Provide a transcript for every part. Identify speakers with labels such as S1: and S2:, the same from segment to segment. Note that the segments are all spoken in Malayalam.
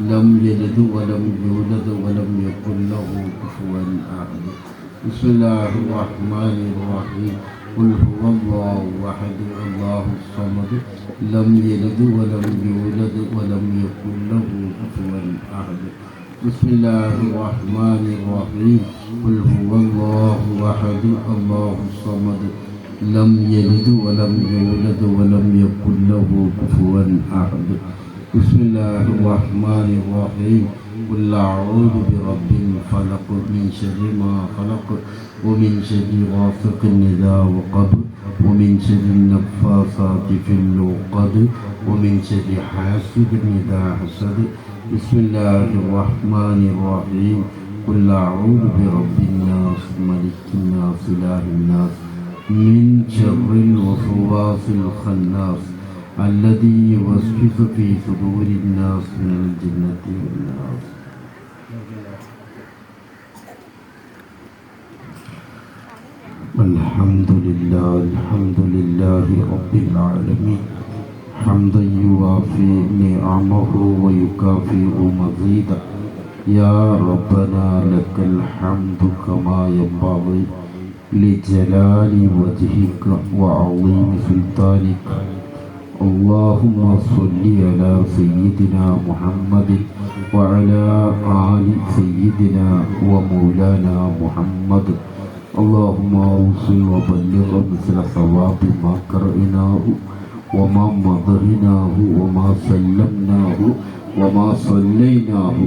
S1: لم يلد ولم يولد ولم يكن له كفوا أحد. بسم الله الرحمن الرحيم. قل هو الله أحد الله الصمد. لم يلد ولم يولد ولم يكن له كفوا أحد. بسم الله الرحمن الرحيم. قل هو الله أحد الله الصمد. لم يلد ولم يولد ولم يكن له كفوا أحد. بسم الله الرحمن الرحيم. قل أعوذ برب الفلق من شر ما خلق ومن شر غاسق إذا وقب ومن شر النفاثات في العقد ومن شر حاسد إذا حسد. بسم الله الرحمن الرحيم. قل أعوذ برب الناس ملك الناس إله الناس من شر الوسواس الخناس. الذي يوسوس في صدور الناس من الجنة والناس. الحمد لله الحمد لله رب العالمين. حمدا يوافي نعمه ويكافئ مزيدا. يا ربنا لك الحمد كما ينبغي لجلال وجهك وعظيم سلطانك. اللهم صل على سيدنا محمد وعلى آل سيدنا ومولانا محمد اللهم اوصل وبلغ مثل ثواب ما قرأناه وما مضرناه وما سلمناه وما صليناه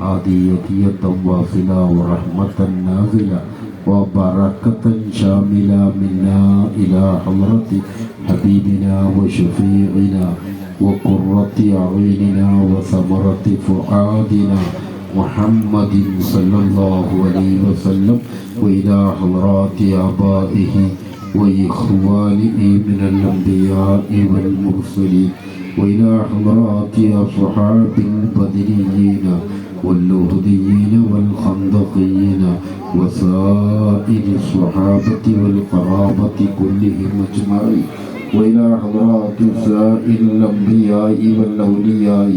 S1: هدية واصلة ورحمة نازلة وبركة شاملة منا إلى حضرة حبيبنا وشفيعنا وقرة أعيننا وثمرة فؤادنا محمد صلى الله عليه وسلم وإلى حضرات آبائه وإخوانه من الأنبياء والمرسلين وإلى حضرات أصحاب البدريين واللهديين والخندقين وسائر الصحابة والقرابة كلهم أجمعين. وإلى حضرات سائر الأنبياء والأولياء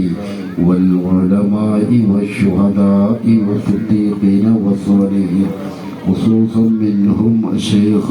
S1: والعلماء والشهداء والصديقين والصالحين. خصوصا منهم الشيخ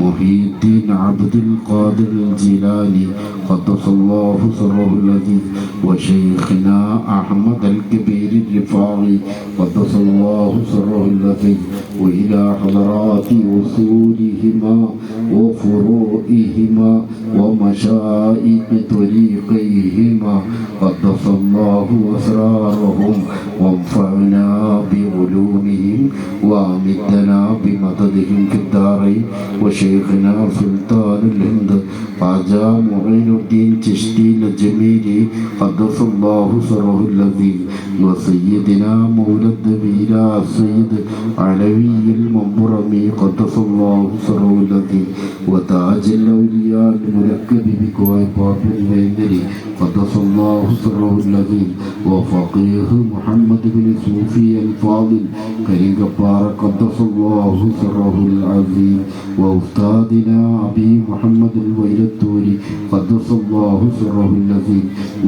S1: محي الدين عبد القادر الجيلاني قدس الله سره الذي وشيخنا أحمد الكبير الرفاعي قدس الله سره الذي وإلى حضرات وصولهما وفروئهما ومشائخ طريقيهما قدس الله أسرارهم وانفعنا بعلومهم وامدنا بمددهم في الدارين وشيخنا سلطان الهند خواجہ معين الدين چشتی الجميلي قدس الله سره الذي وسيدنا مولد بيرا السيد علوي المنبرمي قدس الله سره الذي وتاج الأولياء المركب بكوي باب الويندري قدس الله سره الذي وفقيه محمد بن صوفي الفاضل كريم جبار قدس الله سره العظيم وأستاذنا أبي محمد الويلتوري قدس الله سره الذي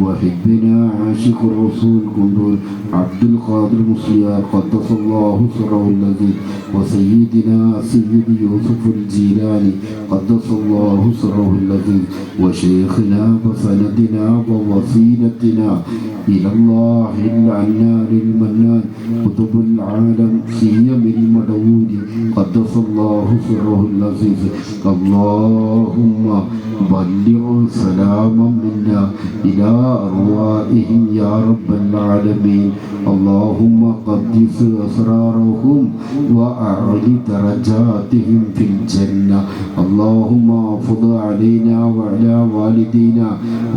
S1: وحبنا عاشق الرسول كندور عبد القادر مصيار قدس الله سره الذي وسيدنا سيد يوسف الجيلاني قدس الله سره الذي وشيخنا وسندنا ووسيلتنا إلى الله العنان المنان قطب العالم سيم المدعود قدس الله سره العزيز اللهم بلغ سلاما منا إلى أرواحهم يا رب العالمين اللهم قدس أسرارهم وأعل درجاتهم في الجنة اللهم أفض علينا وعلى والدينا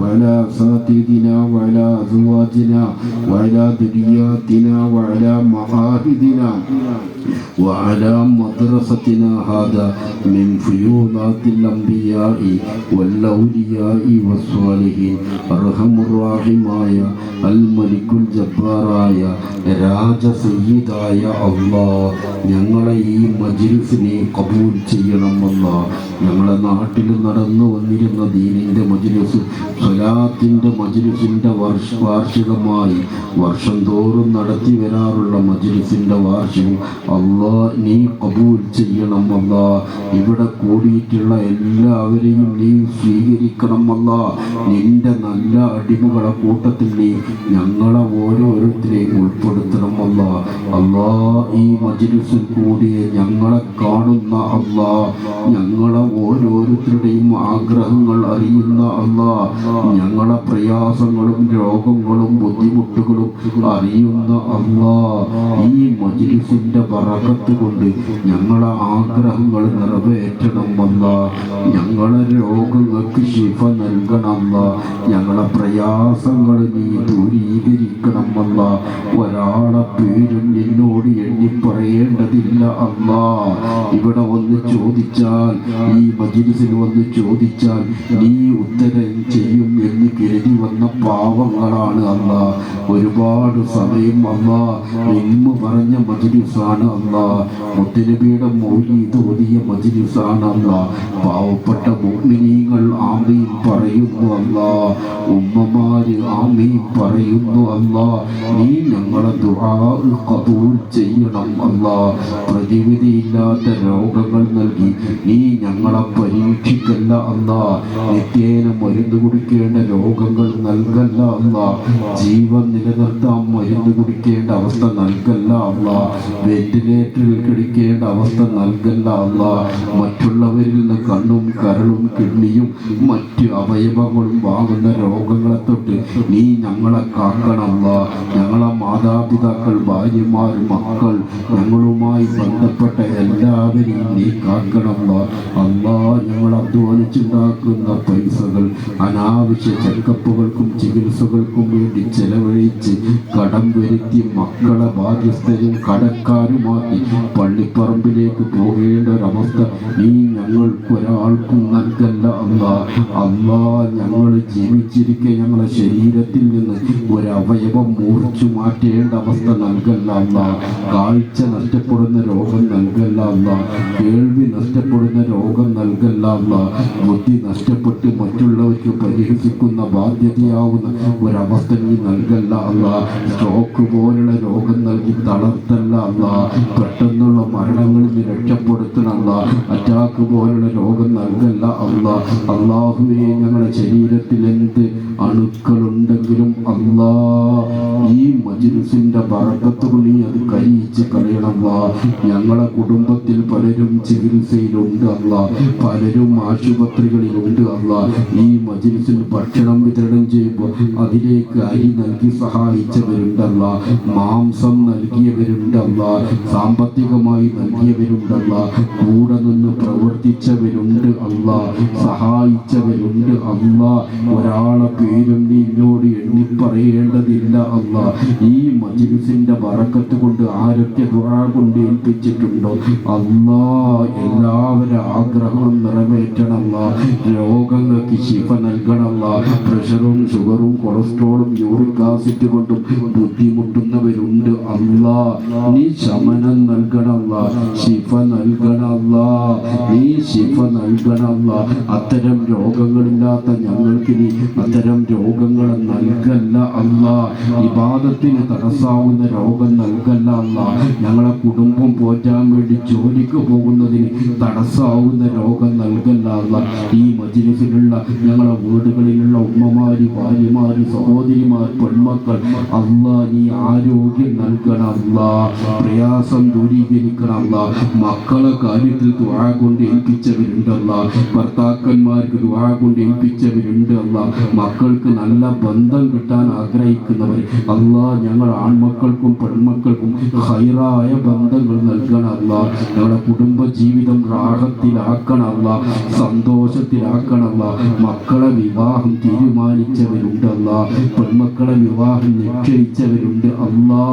S1: وعلى أساتذتنا وعلى أزواجنا وعلى ذرياتنا وعلى معاهدنا وعلى مدرستنا هذا من فيوضات الأنبياء والأولياء والصالحين أرحم الراحماي الملك الجباراയ രാജസയ്യിദായ അള്ളാ. ഞങ്ങളെ ഈ മജിൽസിനെ കബൂൽ ചെയ്യണമെന്ന ഞങ്ങളെ നാട്ടിൽ നടന്നു വന്നിരുന്ന ദീനിന്റെ മജ്ലിസ് സ്വലാത്തിന്റെ മജ്ലിസിന്റെ വർഷ വാർഷികമായി വർഷം തോറും നടത്തി വരാറുള്ള മജ്ലിസിന്റെ വാർഷികം അള്ളാ നീ കബൂൽ ചെയ്യണമെന്ന ഇവിടെ കൂടിയിട്ടുള്ള എല്ലാവരെയും നീ സ്വീകരിക്കണം അല്ല നിന്റെ നല്ല അടിമകളെ കൂട്ടത്തിൽ നീ ഞങ്ങളെ ഓരോരുത്തരെയും ഉൾപ്പെടുത്തണം അല്ലാ അല്ലാ ഈ മജ്ലിസിൽ കൂടിയ ഞങ്ങളെ കാണുന്ന അല്ല. ഞങ്ങളെ ഓരോരുത്തരുടെയും ആഗ്രഹങ്ങൾ അറിയുന്ന അല്ല. ഞങ്ങളെ പ്രയാസങ്ങളും രോഗങ്ങളും ബുദ്ധിമുട്ടുകളും അറിയുന്ന അല്ല. ഈ മജ്ലിസിന്റെ ബറക്കത്ത് കൊണ്ട് ഞങ്ങളെ ആഗ്രഹങ്ങൾ നിറവേറ്റണം അല്ല ഞങ്ങളെ രോഗങ്ങൾക്ക് ശിഫ നൽകണമല്ല. ഞങ്ങളെ പ്രയാസങ്ങൾ നീ ദൂരീകരിക്കണമല്ല. ഒരാളെ പേരും നിന്നോട് എണ്ണി പറയേണ്ടതില്ല അല്ല. ഇവിടെ വന്ന് ചോദിച്ചാൽ ഈ മജിലിസിൽ വന്ന് ചോദിച്ചാൽ നീ ഉത്തരം ചെയ്യും എന്ന് കരുതി വന്ന പാവങ്ങളാണ് അല്ല. ഒരുപാട് സമയം അല്ല. ഇൽമ പറഞ്ഞ മജിലിസാണ് അല്ല. മുത്തനബിയുടെ മൗലി തോന്നിയ മജിലിസാണ് അല്ല. പാവപ്പെട്ട മുഅ്മിനീങ്ങൾ ആമീൻ പറയുന്നു അല്ല. ഉമ്മമാര് ആമീൻ പറയുന്നു അല്ല. നീ ഞങ്ങളെ കബൂൾ ചെയ്യണം അല്ല. പ്രതിവിധിയില്ലാത്ത രോഗങ്ങൾ നൽകി നീ ഞങ്ങളെ പരീക്ഷിക്കല്ല അല്ല. നിത്യേന മരുന്ന് കുടിക്കേണ്ട രോഗങ്ങൾ നൽകല്ല അല്ല. ജീവൻ നിലനിർത്താൻ മരുന്ന് കുടിക്കേണ്ട അവസ്ഥ നൽകല്ല അല്ല. വെന്റിലേറ്ററിൽ കിടിക്കേണ്ട അവസ്ഥ നൽകല്ല അല്ല. മറ്റുള്ളവരിൽ നിന്ന് കണ്ണും കരളും കിഡ്നിയും മറ്റ് അവയവങ്ങളും വാങ്ങുന്ന രോഗങ്ങളെ തൊട്ട് നീ ഞങ്ങളെ കാക്കണമല്ല. ഞങ്ങളെ മാതാപിതാക്കൾ ഭാര്യമാർ മക്കൾ ഞങ്ങളുമായി ബന്ധപ്പെട്ട എല്ലാവരെയും നീ കാക്കണമല്ല. അല്ലാ ഞങ്ങൾ അധ്വാനിച്ചുണ്ടാക്കുന്ന പൈസകൾ അനാവശ്യ ചെക്കപ്പുകൾക്കും ചികിത്സകൾക്കും വേണ്ടി ചെലവഴിച്ച് കടം വരുത്തി മക്കളെ ബാധ്യസ്ഥരും കടക്കാരുമാക്കി പള്ളിപ്പറമ്പിലേക്ക് പോകേണ്ട ഒരവസ്ഥ നീ ഞങ്ങൾക്ക് ഒരാൾക്കും നൽകല്ല. അല്ല ഞങ്ങൾ ജീവിച്ചിരിക്കെ ഞങ്ങളെ ശരീരത്തിൽ നിന്ന് ഒരവയവം മൂർച്ചു മാറ്റേണ്ട അവസ്ഥ നൽകല്ല അല്ല കാഴ്ച നഷ്ടപ്പെടുന്ന രോഗം നൽകല്ല അല്ല കേൾവി നഷ്ടപ്പെടുന്ന രോഗം നൽകല്ല അല്ല ബുദ്ധി നഷ്ടപ്പെട്ട് മറ്റുള്ളവർക്ക് പരിഹസിക്കുന്ന ബാധ്യതയാവുന്ന ഒരവസ്ഥ നീ നൽകല്ല അല്ല സ്ട്രോക്ക് പോലുള്ള രോഗം നൽകി തളർത്തല്ല അല്ല പെട്ടെന്നുള്ള മരണങ്ങളിൽ നിന്ന് രക്ഷപ്പെടുത്തണല്ല അറ്റാക്ക് പോലുള്ള രോഗം നൽകല്ല അല്ല അള്ളാഹുവെ ഞങ്ങളുടെ ശരീരത്തിൽ എന്ത് അണുക്കളുണ്ടെങ്കിലും അള്ളാ ഈ മജ്ലിസിന്റെ ബറക്കത്തുകൾ നീ അത് കരിയിച്ച് കളയണമല്ല ഞങ്ങളെ കുടുംബത്തിൽ പലരും ചികിത്സയിലുണ്ട് അല്ല പലരും ആശുപത്രികളിലുണ്ട് അല്ല ഈ മജിലിസിൽ ഭക്ഷണം വിതരണം ചെയ്യുമ്പോൾ അതിലേക്ക് അരി നൽകി സഹായിച്ചവരുണ്ടല്ല മാംസം നൽകിയവരുണ്ടല്ല സാമ്പത്തികമായി നൽകിയവരുണ്ടല്ല കൂടെ നിന്ന് പ്രവർത്തിച്ചവരുണ്ട് അല്ല സഹായിച്ചവരുണ്ട് അല്ല ഒരാളെ പേരും നിന്നോട് എണ്ണി പറയേണ്ടതില്ല അല്ല ഈ മജിലിസിന്റെ വറക്കത്ത് കൊണ്ട് ആരൊക്കെ കൊണ്ട് ഏൽപ്പിച്ചിട്ടുണ്ടോ അമ്മ എല്ലാവരും ആഗ്രഹവും നിറവേറ്റണമല്ല രോഗങ്ങൾക്ക് ശിഫ നൽകണമല്ല പ്രഷറും ഷുഗറും കൊളസ്ട്രോളും യൂറിക് ആസിഡ് കൊണ്ടും ബുദ്ധിമുട്ടുന്നവരുണ്ട് അമ്മ നീ ശമനം നൽകണമല്ല ശിഫ നൽകണമല്ല നീ ശിഫ നൽകണമല്ല അത്തരം രോഗങ്ങളില്ലാത്ത ഞങ്ങൾക്ക് നീ അത്തരം രോഗങ്ങൾ നൽകല്ല അല്ല. വിവാദത്തിന് തടസ്സാവുന്ന രോഗം നൽകല്ല അല്ല. ഞങ്ങളെ കുടുംബം പോറ്റാൻ വേണ്ടി ജോലിക്ക് പോകുന്നതിന് തടസ്സാവുന്ന രോഗം നൽകല്ല അല്ല. ഈ മജിലിസിലുള്ള ഞങ്ങളെ വീടുകളിലുള്ള ഉമ്മമാര് ഭാര്യമാര് സഹോദരിമാർ പെൺമക്കൾ അല്ല നീ ആരോഗ്യം നൽകണം അല്ല. പ്രയാസം ദൂരീകരിക്കണം അല്ല. മക്കളെ കാര്യത്തിൽ കൊണ്ട് ഏൽപ്പിച്ചവരുണ്ടല്ല അല്ല. ഭർത്താക്കന്മാർക്ക് ദുആ കൊണ്ട് ഏൽപ്പിച്ചവരുണ്ട് അല്ല മക്കൾക്ക് നല്ല ബന്ധം കിട്ടാൻ ആഗ്രഹിക്കുന്നവർ. അല്ലാ ഞങ്ങൾ ആൺമക്കൾക്കും പെൺമക്കൾക്കും ഹൈറായ ബന്ധങ്ങൾ നൽകണം അല്ല ഞങ്ങളുടെ കുടുംബ ജീവിതം റാഹത്തിലാക്കണം അല്ല സന്തോഷത്തിലാക്കണം അല്ല മക്കളെ വിവാഹം തീരുമാനിച്ചവരുണ്ട് പെൺമക്കളെ വിവാഹം നിശ്ചയിച്ചവരുണ്ട് അല്ലാ